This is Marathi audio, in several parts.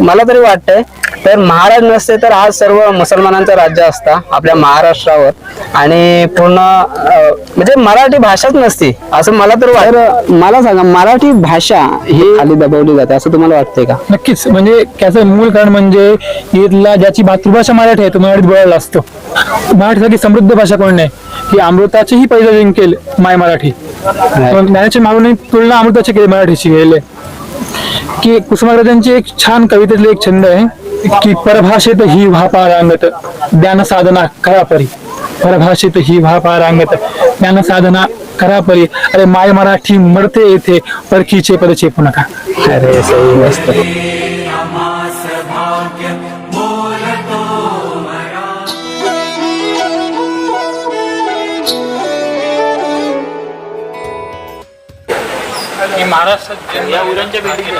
मला तरी वाटतंय तर महाराज नसते तर आज सर्व मुसलमानांचं राज्य असता आपल्या महाराष्ट्रावर. आणि पूर्ण म्हणजे मराठी भाषाच नसती असं मला तर वाटतं. मला सांगा मराठी भाषा ही खाली दबवली जाते असं तुम्हाला वाटतंय का? नक्कीच म्हणजे त्याचं मूळ कारण म्हणजे इथला ज्याची मातृभाषा मराठी आहे तो मराठीत बोलायला असतो. मराठीसारखी समृद्ध भाषा कोण नाही की अमृताचीही पहिलं जिंकेल माय मराठी. पण ज्ञानाच्या मागून तुलना अमृताची केली मराठीची गेले की कुसुमाग्रजांची एक छान कवितेतले एक छंद आहे की परभाषेत ही व्हा पारांगत ज्ञान साधना करापरी परभाषेत ही व्हा पारांगत ज्ञान साधना करा परी. अरे माय मराठी मरते येथे परखीचे पदचे पुनका. नका अरे सही मस्त. महाराष्ट्रात या उरणच्या बिल्डिंग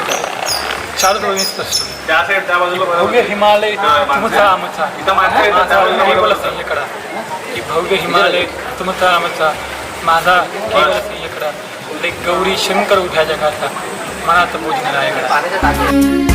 चालत होईस्त त्या साईड त्या बाजूला भव्य हिमालय तुमचा आमचा. केवळ की भव्य हिमालय तुमचा आमचा. माझा केवळ गौरी शंकर उठ्या जगाचा मनात पूजन रायगडा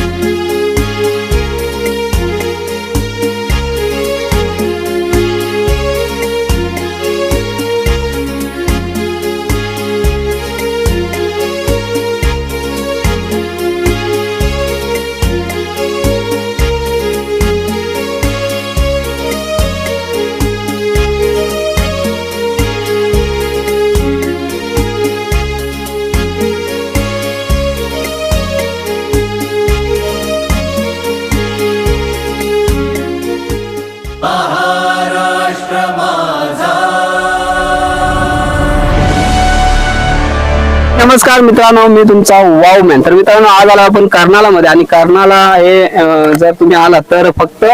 नमस्कार मित्रांनो मी तुमचा वाव मॅन तर मित्रांनो आज आला आपण कर्नालामध्ये. आणि कर्नाला हे जर तुम्ही आलात तर फक्त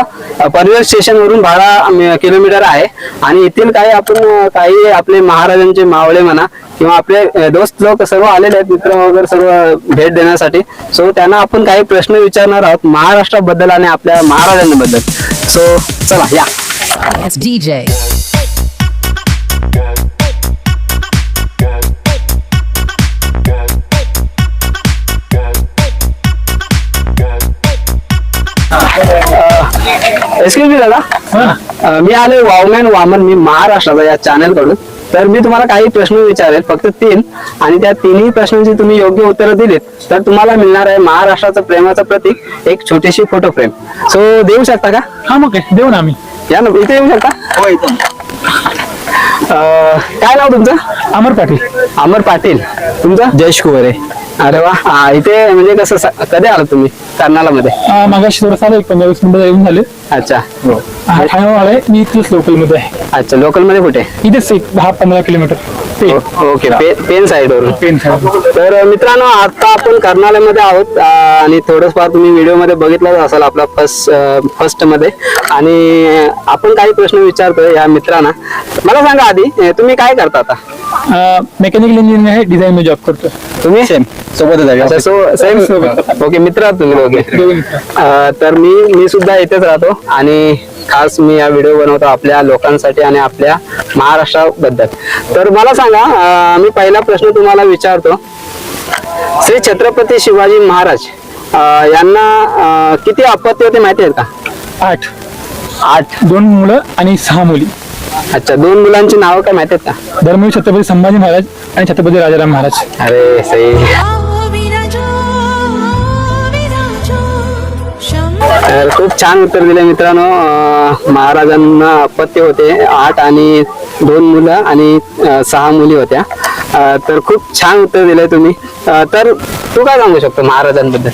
पनवेल स्टेशन वरून बारा किलोमीटर आहे. आणि येथील काही आपण काही आपले महाराजांचे मावळे म्हणा किंवा आपले दोस्त लोक सर्व आलेले आहेत मित्र वगैरे सर्व भेट देण्यासाठी. सो त्यांना आपण काही प्रश्न विचारणार आहोत महाराष्ट्राबद्दल आणि आपल्या महाराजांबद्दल. सो चला या. एक्सक्यूज मी दादा. मी आलोय वावमॅन वामन मी महाराष्ट्राचा या चॅनलकडून तर मी तुम्हाला काही प्रश्न विचारेल फक्त तीन. आणि त्या तिन्ही प्रश्नांची तुम्ही योग्य उत्तरं दिलीत तर तुम्हाला मिळणार आहे महाराष्ट्राचं प्रेमाचं प्रतीक एक छोटीशी फोटो फ्रेम सो देऊ शकता का? हा मग देऊ ना आम्ही. या ना इथे येऊ शकता? हो इथे. काय नाव तुमचं? अमर पाटील. अमर पाटील. तुमचं? जयेश कुवरे. अरे वा. हा, इथे म्हणजे कसं स- कधी आलात तुम्ही? कर्नाला मध्ये अं, मागाशी थोडं चालू एक पंधरा वीस मिनिटं येऊन झाले. अच्छा. हा ठाण्यावर आलाय मी इथेच लोकलमध्ये आहे. अच्छा लोकलमध्ये कुठे? इथेच एक दहा पंधरा किलोमीटर. ओके पे, पेन साइड वरून पेन तर मित्रांनो आता आपण कर्नालयमध्ये आहोत आणि थोडंफार तुम्ही व्हिडिओमध्ये बघितलंच असाल आपला फर्स्ट फर्स्टमध्ये आणि आपण काही प्रश्न विचारतोय या मित्रांना. मला सांगा आधी अं, तुम्ही काय करता आता? मेकॅनिकल इंजिनिअरिंग आहे डिझाईन मध्ये जॉब करतो तुम्ही? सेम सोबतच सो सेम ओके मित्र आहात तुम्ही दोघे. अं, तर मी मी सुद्धा इथेच राहतो आणि खास मी हा व्हिडिओ बनवतो आपल्या लोकांसाठी आणि आपल्या महाराष्ट्राबद्दल. तर मला सांगा मी पहिला प्रश्न तुम्हाला विचारतो. श्री छत्रपती शिवाजी महाराज यांना किती अपत्य होते माहिती आहेत का? आठ. आठ. दोन मुलं आणि सहा मुली. अच्छा दोन मुलांची नावं काय माहिती आहेत का? धर्मवीर छत्रपती संभाजी महाराज आणि छत्रपती राजाराम महाराज. अरे सही तर खूप छान उत्तर दिले मित्रांनो. महाराजांना अपत्य होते. आठ आणि दोन मुलं आणि सहा मुली होत्या. तर खूप छान उत्तर दिलंय तुम्ही. तर तू काय सांगू शकतो महाराजांबद्दल?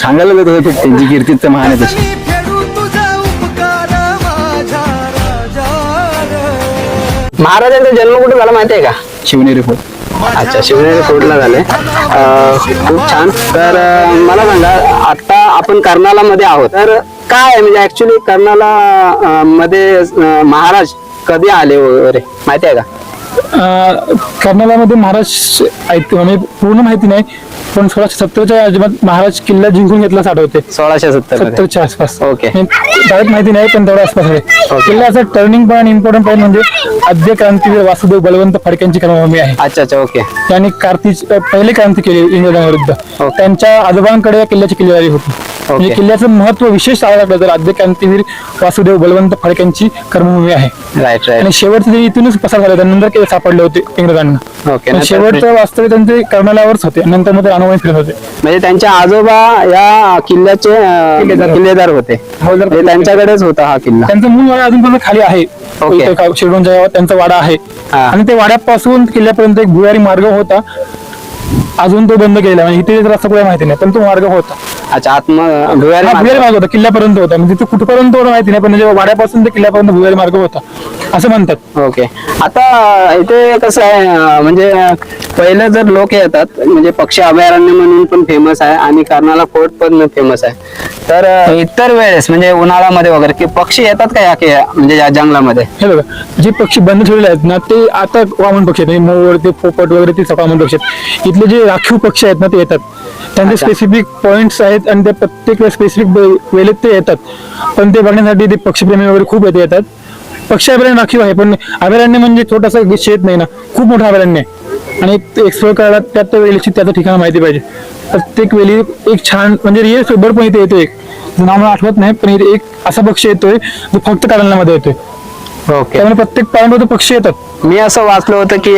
सांगायला लागत होतं त्यांची कीर्ती तर महान आहे तशी. महाराजांचा जन्म कुठे झाला माहिती आहे का? शिवनेरी फोर्ट. अच्छा शिवनेरी फोर्टला झाले. खूप छान. तर अं, मला सांगा आता आपण कर्नाला मध्ये आहोत. तर काय आहे? म्हणजे ऍक्च्युली कर्नाला अं, मध्ये अं, महाराज कधी आले वगैरे? माहिती आहे का? अं, कर्नालामध्ये महाराज आहेत म्हणजे पूर्ण माहिती नाही. पण सोळाशे सत्तरच्या अजिबात महाराज किल्ला जिंकून घेतला असं आठवते सोळाशे सत्तर सत्तरच्या आसपास. ओके. डायरेक्ट माहिती नाही पण तेवढ्या आसपास आहे. किल्ल्याचं टर्निंग पॉईंट इम्पॉर्टंट पॉईंट म्हणजे आद्य क्रांतीवीर वासुदेव बलवंत फडक्यांची कर्मभूमी आहे. अच्छा अच्छा ओके. त्यांनी कार्ती पहिली क्रांती केली इंग्रजांविरुद्ध ओके. त्यांच्या आजोबांकडे या किल्ल्याची किल्लेदारी होती. म्हणजे किल्ल्याचं महत्त्व विशेष सांगायला तर आद्य क्रांतीवीर वासुदेव बलवंत फडक्यांची कर्मभूमी आहे. राईट राईट आणि शेवटचे ते इथूनच पसार झाले त्यानंतर सापडले होते इंग्रजांना ओके. शेवटचं वास्तव्य त्यांचे कर्नाल्यावरच होते. नंतर मग ते फिरत होते. म्हणजे त्यांचे आजोबा या किल्ल्याचे अं, किल्लेदार होते. हवालदार म्हणजे त्यांच्याकडेच होता हा किल्ला. त्यांचं मूळ वाडा अजून पण खाली आहे. ओके. इथं का- शिरडोनच्या गावात त्यांचा वाडा आहे. हा. आणि ते वाड्यापासून किल्ल्यापर्यंत एक भुयारी मार्ग होता. अजून तो बंद केला. म्हणजे इथे रस्ता पुढे माहिती नाही पण तो मार्ग होता. अच्छा आत्म भुयारी हा, मार्ग. भुयारी मार्ग होता किल्ल्यापर्यंत होता. म्हणजे तिथे कुठपर्यंत होता माहिती नाही पण म्हणजे वाड्यापासून ते किल्ल्यापर्यंत भुयारी मार्ग होता. असं म्हणतात. ओके. आता इथे कसं आहे अं, म्हणजे पहिलं जर लोक येतात म्हणजे पक्षी अभयारण्य म्हणून पण फेमस आहे आणि कर्नाला फोर्ट पण फेमस आहे. तर अं, इतर वेळेस म्हणजे उन्हाळ्यामध्ये वगैरे की पक्षी येतात का या कि- म्हणजे या जंगलामध्ये? हे बघा जे पक्षी बंद ठेवलेले आहेत ना ते आता वामन पक्षी आहेत. म्हणजे मोर ते पोपट वगैरे ते वामन पक्षी आहेत. इथले जे राखीव पक्षी आहेत ना ते येतात. त्यांचे अच्छा. स्पेसिफिक पॉइंट्स आहेत आणि ते प्रत्येक स्पेसिफिक वेळेत ते येतात. पण ते बघण्यासाठी ते पक्षीप्रेमी वगैरे खूप येते येतात. पक्षी अभयारण्य राखीव आहे पण अभयारण्य म्हणजे छोटासा शेत नाही ना. खूप मोठं अभयारण्य आहे. आणि एक्सप्लोर करायला त्या त्या वेळेची त्याचं ठिकाण माहिती पाहिजे. प्रत्येक वेळी एक छान म्हणजे रिअल फेबर पण इथे येतो एक नाव मला आठवत नाही पण इथे एक असा पक्षी येतोय जो फक्त कारणामध्ये येतोय. ओके त्यामुळे प्रत्येक पॉईंटवर पक्षी येतात. मी असं वाचलं होतं की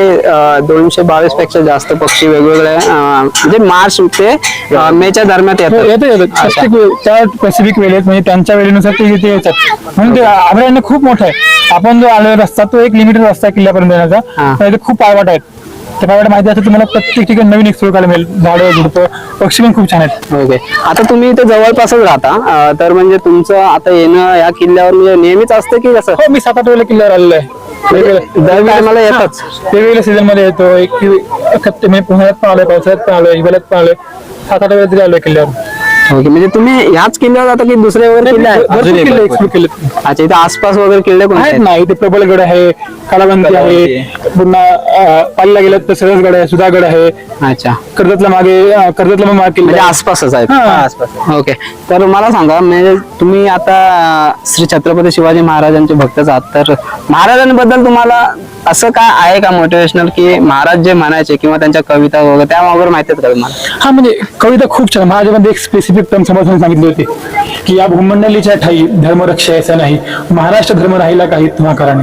दोनशे बावीसपेक्षा जास्त पक्षी वेगवेगळ्या अं, म्हणजे मार्च ते अं, मेच्या दरम्यान हो, येतात येतात. येतात प्रत्येक वेळी- त्या स्पेसिफिक वेळेत म्हणजे त्यांच्या वेळेनुसार ते इथे येतात. म्हणून ते अभयारण्य खूप मोठं आहे. आपण जो आलेला रस्ता तो एक लिमिटेड रस्ता आहे किल्ल्यापर्यंत हा. येण्याचा इथे खूप पायवाट आहेत. त्या पायवाट माहिती असं तुम्हाला प्रत्येक ठिकाणी नवीन एक्सप्लोर करायला मिळेल झाडं झुडपं पक्षी पण खूप छान आहेत ओके आता तुम्ही इथे जवळपासच राहता अं, तर म्हणजे तुमचं आता येणं या किल्ल्यावर म्हणजे नेहमीच असतं की कसं हो मी सात आठ वेळेला किल्ल्यावर आलेलो आहे वेगवेगळ्या- दर टायमाला येतच हा, वेगवेगळ्या सीझनमध्ये येतो एक खत्ते म्हणजे पुण्यात पण आलोय पावसाळ्यात पण आलोय हिवाळ्यात पण आलोय सात आठ वेळा तरी आलोय किल्ल्यावर ओके म्हणजे तुम्ही ह्याच किल्ल्यावर जाता की दुसरे वगैरे किल्ले आहेत. भरपूर किल्ले. अच्छा इथे आसपास वगैरे किल्ले कोणते आहेत आहेत? ना इथे प्रबलगड आहे कालावंती आहे पुन्हा अं, पालीला गेलं तर सरसगड आहे सुधागड आहे. अच्छा. कर्जतला मागे अं, कर्जतला मागे किल्ला म्हणजे आहे. आसपासच आहेत हा. ओके. तर मला सांगा म्हणजे तुम्ही आता श्री छत्रपती शिवाजी महाराजांचे भक्तच आहात तर महाराजांबद्दल तुम्हाला असं काय आहे का मोटिवेशनल की महाराज जे म्हणायचे किंवा त्यांच्या कविता वगैरे त्या वगैरे माहिती आहेत का तुम्हाला? हा म्हणजे कविता खूप छान. महाराजांमध्ये एक स्पेसिफिक टर्म समजून सांगितले होते की या भूमंडलीच्या ठाई धर्म रक्षायचा नाही महाराष्ट्र धर्म राहिला काही तुम्हा कराने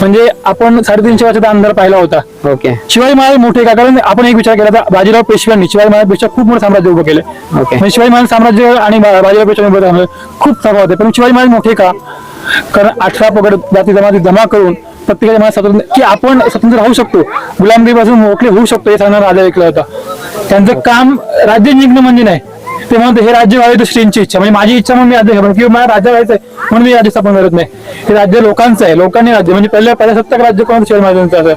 म्हणजे आपण साडेतीनशे वर्षाचा अंधार पाहिला होता. ओके. शिवाजी महाराज मोठे का? कारण आपण एक विचार केला बाजीराव पेशव्यांनी शिवाजी महाराजपेक्षा खूप मोठं साम्राज्य उभं केलं. ओके. म्हणजे शिवाजी महाराज साम्राज्य आणि बाजीराव पेशव्यांमध्ये खूप सभा होते. पण शिवाजी महाराज मोठे का? कारण अठरा पगड जाती जमाती जमा करून प्रत्येकाच्या मनात स्वातंत्र्य की आपण स्वतंत्र राहू शकतो. गुलामगिरीपासून मोकळे होऊ शकतो हे सांगणारा राजा ऐकला होता. त्यांचं काम राज्य जिंकणं म्हणजे नाही. ते म्हणतो हे राज्य व्हावे तर श्रींची इच्छा. म्हणजे माझी इच्छा म्हणून मी राज्य किंवा मला राज्य व्हायचंय म्हणून मी राज्य स्थापन करत नाही. हे राज्य लोकांचं आहे लोकांनी राज्य म्हणजे पहिल्या पहिल्या राज्य कोणाचं शेअर महाराजांचं असं.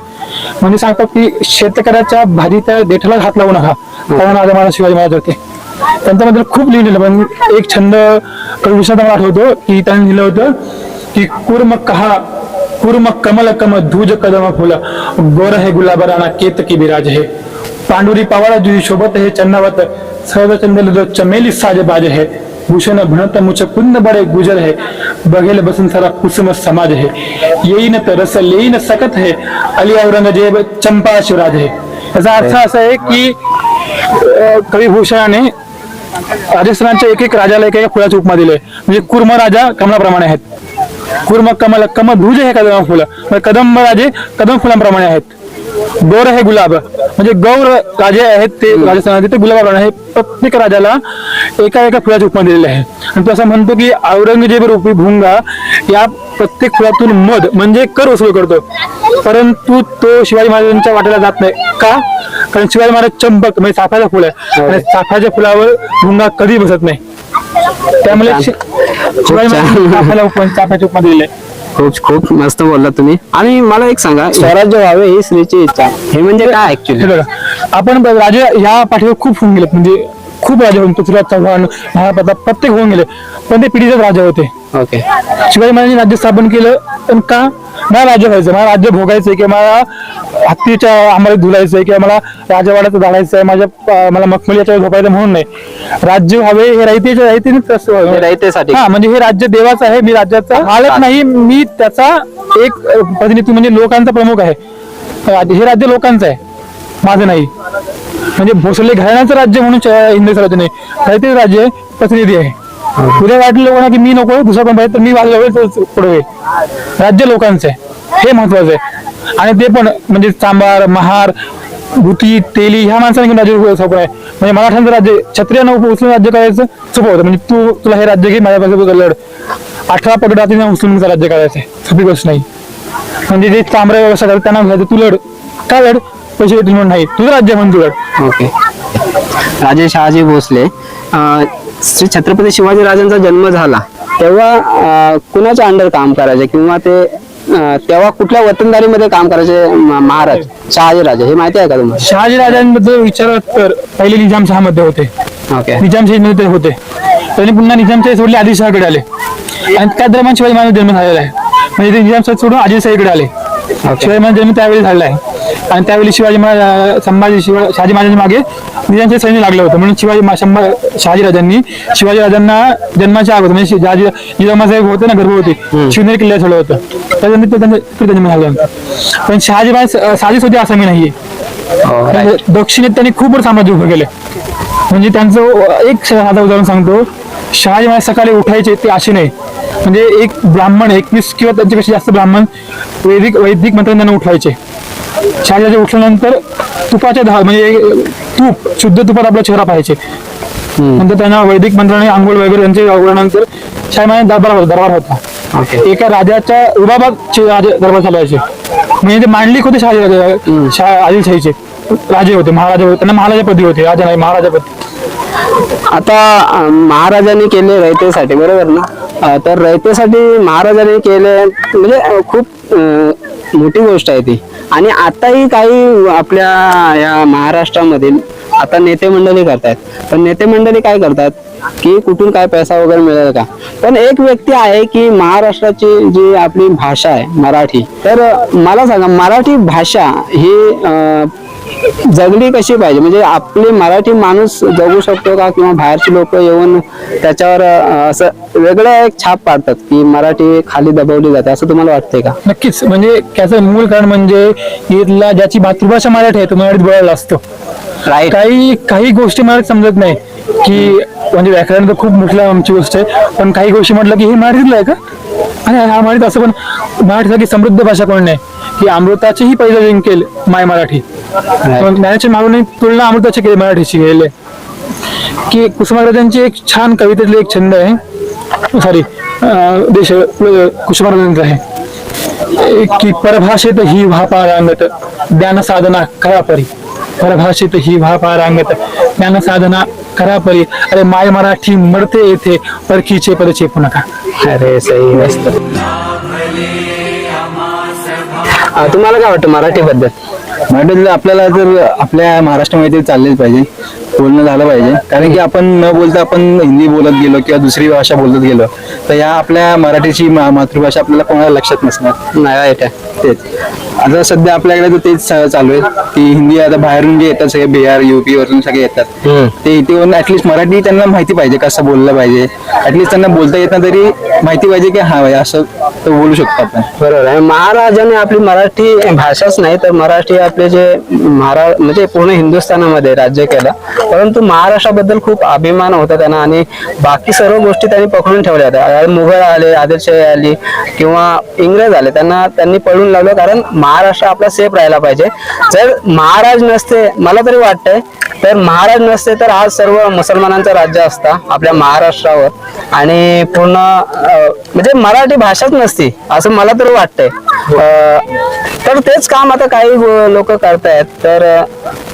म्हणजे सांगतात की शेतकऱ्याच्या भारी त्या देठाला हात लावू नका. कारण आज मला शिवाजी महाराज होते. त्यांच्याबद्दल खूप लिहिलेलं पण एक छंद कविषयात मला आठवतो की त्यांनी लिहिलं होतं की कुर्म कहा कुर्म कमल कम धूज कदम फुल गोर हे गुलाब राणा केतकी बिराज हे पांडुरी पावाला जुई शोभत है चन्नावत सहज चंदल जो चमेली साज बाज है. भूषण भणत मुच कुंद बडे गुजर है. बघेल बसन सारा कुसुम समाज है. येईन तर रस लेईन सकत है. अली औरंगजेब चंपा शिवराज है. याचा अर्थ असा आहे की अं, कवी भूषणाने राजस्थानच्या एक एक राजाला एक एक फुलाची उपमा दिली. म्हणजे कुर्म राजा कमलाप्रमाणे आहेत. कुर्म कमल कम धुज हे कदम फुलं. म्हणजे कदंब राजे कदम फुलांप्रमाणे आहेत. गौर हे गुलाब। म्हणजे गौर राजे आहेत ते राजस्थानात ते गुलाबाप्रमाणे आहे. प्रत्येक राजाला एका एका फुलाची उपमा दिलेली आहे. आणि तो असं म्हणतो की औरंगजेब रूपी भुंगा या प्रत्येक फुलातून मध म्हणजे कर वसूल करतो. परंतु तो शिवाजी महाराजांच्या वाट्याला जात नाही. का? कारण शिवाजी महाराज चंपक म्हणजे चाफ्याचं फुल आहे. आणि चाफ्याच्या फुलावर भुंगा कधी बसत नाही. त्यामुळे शिवाजी महाराज चाफ्याची उपमा दिलेली आहे. खूप खूप मस्त बोलला तुम्ही. आणि मला एक सांगा स्वराज्य व्हावे ही स्त्रीची इच्छा हे म्हणजे काय ऍक्च्युली बघा आपण ब- राजे ह्या पाठीवर खूप होऊन गेले म्हणजे खूप राजे होऊन पृथ्वीराज चव्हाण महाप्रताप प्रत्येक होऊन गेले. पण ते पिढीचेच राजे होते. ओके. शिवाजी महाराजांनी राज्य स्थापन केलं पण का? मला राज्य व्हायचं मला राज्य भोगायचंय किंवा मला हत्तीच्या आम्हाला धुलायचंय किंवा मला राजवाड्याचं जाळायचंय माझ्या अं, मला मखमली याच्यावर झोपायचं म्हणून नाही. राज्य व्हावे हे रायतेच्या रायतेने. हे रयतेसाठी. हा म्हणजे हे राज्य देवाचं आहे मी राज्याचा मालक नाही मी त्याचा एक प्रतिनिधी म्हणजे लोकांचा प्रमुख आहे. राज- हे राज्य लोकांचं आहे. माझं नाही. म्हणजे भोसले घराण्याचं राज्य म्हणून च- राज्य स्वराज्य नाही राज्य प्रतिनिधी आहे. उद्या वाटलं लोकांना की मी नको दुसरा पण पाहिजे तर मी वाजलं पुढे राज्य लोकांचं आहे. हे महत्वाचं आहे. आणि ते पण म्हणजे चांबार महार भूती तेली ह्या माणसाने राज्य सोपं आहे. म्हणजे मराठ्यांचं राज्य क्षत्रियांना उप- उचलून राज्य करायचं सोपं होतं. म्हणजे तू तुला हे राज्य घे माझ्यापासून लढ. अठरा पगड रात्री उचलून राज्य करायचं आहे. सोपी गोष्ट नाही. म्हणजे जे चांबरा व्यवस्था करतात त्यांना घ्यायचं तू लढ. का लढ? पैसे येतील म्हणून नाही तुझं राज्य म्हणून ओके. राजे शहाजी भोसले. अं, श्री छत्रपती शिवाजी राजांचा जन्म झाला. तेव्हा अं, कुणाच्या अंडर काम करायचे? किंवा ते अं, तेव्हा कुठल्या वतनदारीमध्ये काम करायचे? म- महाराज शहाजी राजे. हे माहिती आहे का तुम्हाला? शहाजी राजांबद्दल विचारत तर पहिले निजामशाहमध्ये होते. ओके. निजामशाही मध्ये होते त्यांनी पुन्हा निजामशाही सोडले आदिलशहाकडे आले. आणि त्या दरम्यान शिवाजी महाराज जन्म झालेला आहे. म्हणजे ते निजामशाही सोडून आदिलशाहीकडे आले. शिवाजी महाराज जन्म त्यावेळी झालेला आहे. आणि त्यावेळी शिवाजी महाराज संभाजी शिवा शहाजी महाराजांच्या मागे निजामशाही सैन्य लागलं होतं. म्हणून शिवाजी शंभा शहाजी राजांनी शिवाजी राजांना जन्माच्या अगोदर म्हणजे शि- शहाजी निजामासाहेब होते ना गर्भवती शिवनेरी किल्ल्यात ठेवलं होतं. त्याच्यानंतर त्यांचा जन्म झाला होता. पण शहाजी महाराज साधीच होते असं मी नाहीये म्हणजे दक्षिणेत त्यांनी खूप मोठं साम्राज्य उभं केलं. म्हणजे त्यांचं एक साधं उदाहरण सांगतो. शहाजी महाराज सकाळी उठायचे ते असे नाही. म्हणजे एक ब्राह्मण एकवीस किंवा त्यांच्यापेक्षा जास्त ब्राह्मण वैदिक वैदिक मंत्रांनी उठवायचे शहाजी उठल्यानंतर तुपाच्या दहा म्हणजे तूप शुद्ध तुपात आपला चेहरा पाहायचे. नंतर त्यांना वैदिक मंत्राने आंघोळ वगैरे त्यांचे आवडल्यानंतर शाही महाराज दरबार होता दरबार होता. एका राजाच्या राजे दरबार चालवायचे म्हणजे ते मांडलिक होते शहाजी राजे शहा- आदिलशाहीचे राजे होते महाराजा होते त्यांना महाराजा पदी होते राजा नाही महाराजा पदी आता महाराजांनी केले रयतेसाठी बरोबर ना? तर रयतेसाठी महाराजांनी केले म्हणजे खूप मोठी गोष्ट आहे ती. आणि आताही काही आपल्या या महाराष्ट्रामधील आता नेते मंडळी करतायत. पण नेते मंडळी काय करतात? की कुठून काय पैसा वगैरे मिळेल का? पण एक व्यक्ती आहे की महाराष्ट्राची जी आपली भाषा आहे मराठी तर मला सांगा मराठी भाषा ही जगली कशी पाहिजे? म्हणजे आपले मराठी माणूस जगू शकतो का? किंवा बाहेरचे लोक येऊन त्याच्यावर असं वेगळं एक छाप पाडतात की मराठी खाली दबवली जाते. असं तुम्हाला वाटतंय का? नक्कीच. म्हणजे त्याचं मूळ कारण म्हणजे इथला ज्याची मातृभाषा मराठी आहे तो मराठीत बोलायला असतो. काही काही गोष्टी मला समजत नाही की म्हणजे व्याकरण तर खूप मोठलं आमची गोष्ट आहे पण काही गोष्टी म्हटलं की हे मराठीतलं आहे का? आणि हा मराठीत असं पण मराठीसारखी समृद्ध भाषा कोण नाही? की अमृताचीही पहिलं जिंकेल माय मराठी. पण ज्ञानाच्या मागून तुलना अमृताची केली मराठीची गेले की कुसुमाग्रजांची एक छान कवितेतले एक छंद आहे. सॉरी देश कुसुमाग्रजांचा आहे. की परभाषेत ही व्हा रांगत ज्ञान साधना करा परी. परभाषेत ही व्हा रांगत ज्ञान साधना करा परी. अरे माय मराठी मरते येथे परकीचे परचे पुन्हा अरे सही मस्त. तुम्हाला काय वाटतं मराठी बद्दल मराठीतलं आपल्याला जर आपल्या महाराष्ट्रामध्ये चाललेच पाहिजे बोलणं झालं पाहिजे. कारण की आपण न बोलता आपण हिंदी बोलत गेलो किंवा दुसरी भाषा बोलत गेलो तर या आपल्या मराठीची मातृभाषा आपल्याला कोणाला लक्षात नसणार? नाही राईट तेच. आता सध्या आपल्याकडे तर तेच चालू आहे. की हिंदी आता बाहेरून जे येतात सगळे बिहार युपी वरून सगळे येतात. ते इथे येऊन ऍटलीस्ट मराठी त्यांना माहिती पाहिजे कसं बोललं पाहिजे. ऍटलीस्ट त्यांना बोलता येत तरी माहिती पाहिजे की हा भाई असं तर बोलू शकतो आपण. बरोबर आहे. महाराजांनी आपली मराठी भाषाच नाही तर मराठी आपले जे महारा म्हणजे पूर्ण हिंदुस्थानामध्ये राज्य केलं. परंतु महाराष्ट्राबद्दल खूप अभिमान होता त्यांना आणि बाकी सर्व गोष्टी त्यांनी पकडून ठेवल्या होत्या. मुघल आले आदिलशाही आली किंवा इंग्रज आले. त्यांना त्यांनी पळून लावलं कारण महाराष्ट्र आपला सेफ राहायला पाहिजे. जर महाराज नसते मला तरी वाटतंय तर महाराज नसते तर आज सर्व मुसलमानांचं राज्य असता आपल्या महाराष्ट्रावर. आणि पूर्ण म्हणजे मराठी भाषाच नसती असं मला तरी वाटतंय. तर तेच काम आता काही लोक करतायत. तर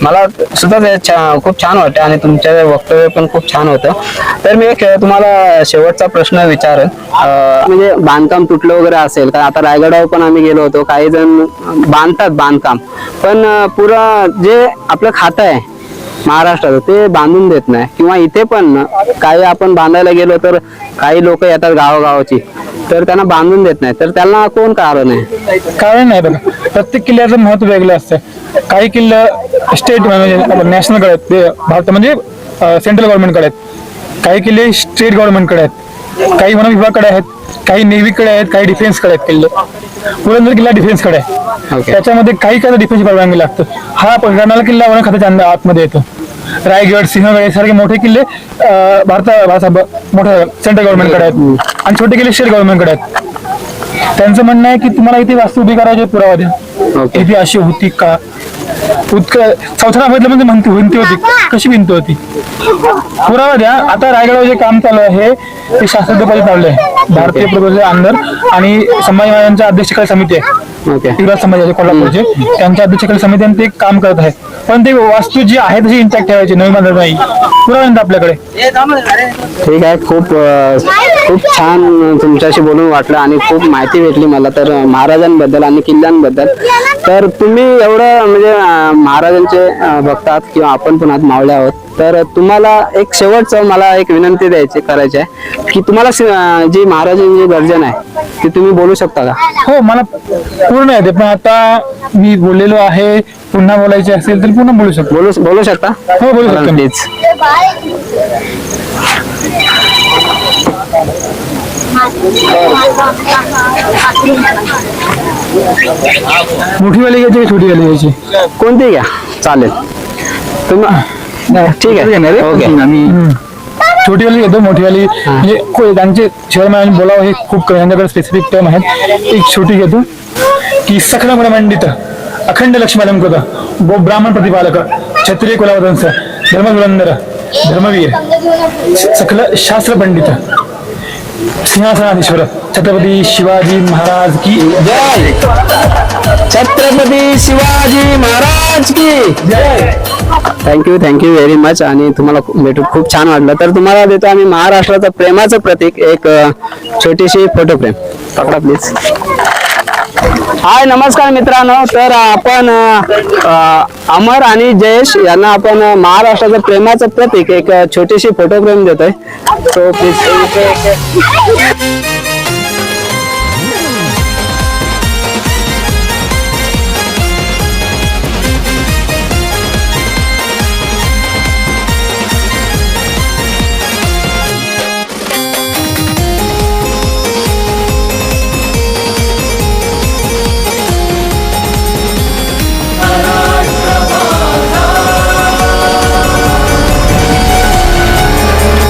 मला सुद्धा ते खूप छान वाटतं आणि तुमचं वक्तव्य पण खूप छान होतं. तर मी एक तुम्हाला शेवटचा प्रश्न विचारेन. म्हणजे बांधकाम तुटलं वगैरे असेल तर आता रायगडावर पण आम्ही गेलो होतो. काही जण बांधतात बांधकाम. पण अं, पुरं जे आपलं खातं आहे महाराष्ट्राचं ते बांधून देत नाही. किंवा इथे पण काही आपण बांधायला गेलो तर काही लोक येतात गावोगावाची तर त्यांना बांधून देत नाही. तर त्यांना कोण कारण आहे? कारण नाही बघा. प्रत्येक किल्ल्याचं महत्त्व वेगळं असतं. काही किल्ले स्टेट म्हणजे नॅशनलकडे आहेत. ते भारत म्हणजे सेंट्रल गव्हर्नमेंटकडे आहेत. काही किल्ले स्टेट गव्हर्नमेंटकडे आहेत. काही वन विभागाकडे आहेत काही नेव्हीकडे आहेत काही डिफेन्सकडे आहेत किल्ले. पुरंदर किल्ला डिफेन्सकडे आहे. Okay. त्याच्यामध्ये काही काही डिफेन्स परवानगी लागतं. हा कर्नाला किल्ला वन खात्याच्या अंदा- आतमध्ये येतो. रायगड सिंहगड यासारखे मोठे किल्ले अं, भारता भारता मोठ्या सेंट्रल गव्हर्नमेंटकडे आहेत. आणि छोटे किल्ले स्टेट गव्हर्नमेंटकडे आहेत. त्यांचं म्हणणं आहे की तुम्हाला इथे वास्तू उभी करायची पुरावा द्या. Okay. इथे अशी होती का? उत्क चौथरा म्हटलं म्हणजे म्हणती भिंती होती. कशी भिंत होती? पुरावा द्या. आता रायगडावर जे काम चालू आहे ते शास्त्रज्ञ चालू आहे. भारतीय प्रबोधन आमदार आणि संभाजी महाराजांच्या अध्यक्षकाली समिती आहे. युवराज समाजाचे कोल्हापूरचे त्यांच्या अध्यक्षकाली समितीने ते काम करत आहे. पण ते वास्तू जी आहे तशी इंटॅक्ट ठेवायची नवी बांधत नाही पुरावा आपल्याकडे. ठीक आहे खूप खूप छान तुमच्याशी बोलून वाटलं आणि खूप माहिती भेटली मला. तर महाराजांबद्दल आणि किल्ल्यांबद्दल. तर तुम्ही एवढं म्हणजे महाराजांचे आहात किंवा आपण पण आहात मावळे आहोत. तर तुम्हाला एक शेवटचं मला एक विनंती द्यायची करायची आहे. की तुम्हाला जी महाराजांची गर्जन आहे ती तुम्ही बोलू शकता का? हो मला पूर्ण येते पण आता मी बोललेलो आहे पुन्हा बोलायचे असेल तर पुन्हा बोलू शकतो. बोलू बोलू शकता? हो बोलू शकतो. प्लीज मोठी वाली घ्यायची छोटी वाली घ्यायची? कोणती घ्या? चालेल. तुम्ही ठीक आहे. ओके. छोटी वाली घेतो मोठी वाली. म्हणजे को- त्यांचे चेअरमॅन बोलावं हे खूप त्यांच्याकडे स्पेसिफिक टाइम आहेत. एक छोटी घेतो की सखल मंडित अखंड लक्ष्मी अलंकृत गो ब्राह्मण प्रतिपालक क्षत्रिय कुलावतंस धर्मधुरंदर धर्मवीर सकल शास्त्र पंडित सिंहासनाधीश्वर छत्रपती शिवाजी महाराज की जय। छत्रपती शिवाजी महाराज की जय। Thank you thank you very much आणि तुम्हाला भेटून खूप छान वाटलं. तर तुम्हाला देतो आम्ही महाराष्ट्राचं प्रेमाचं प्रतीक एक छोटीशी फोटो फ्रेम पकडा प्लीज हाय नमस्कार मित्रांनो. तर आपण अमर आणि जयेश यांना आपण महाराष्ट्राचं प्रेमाचं प्रतीक एक छोटीशी फोटो फ्रेम देतोय. So please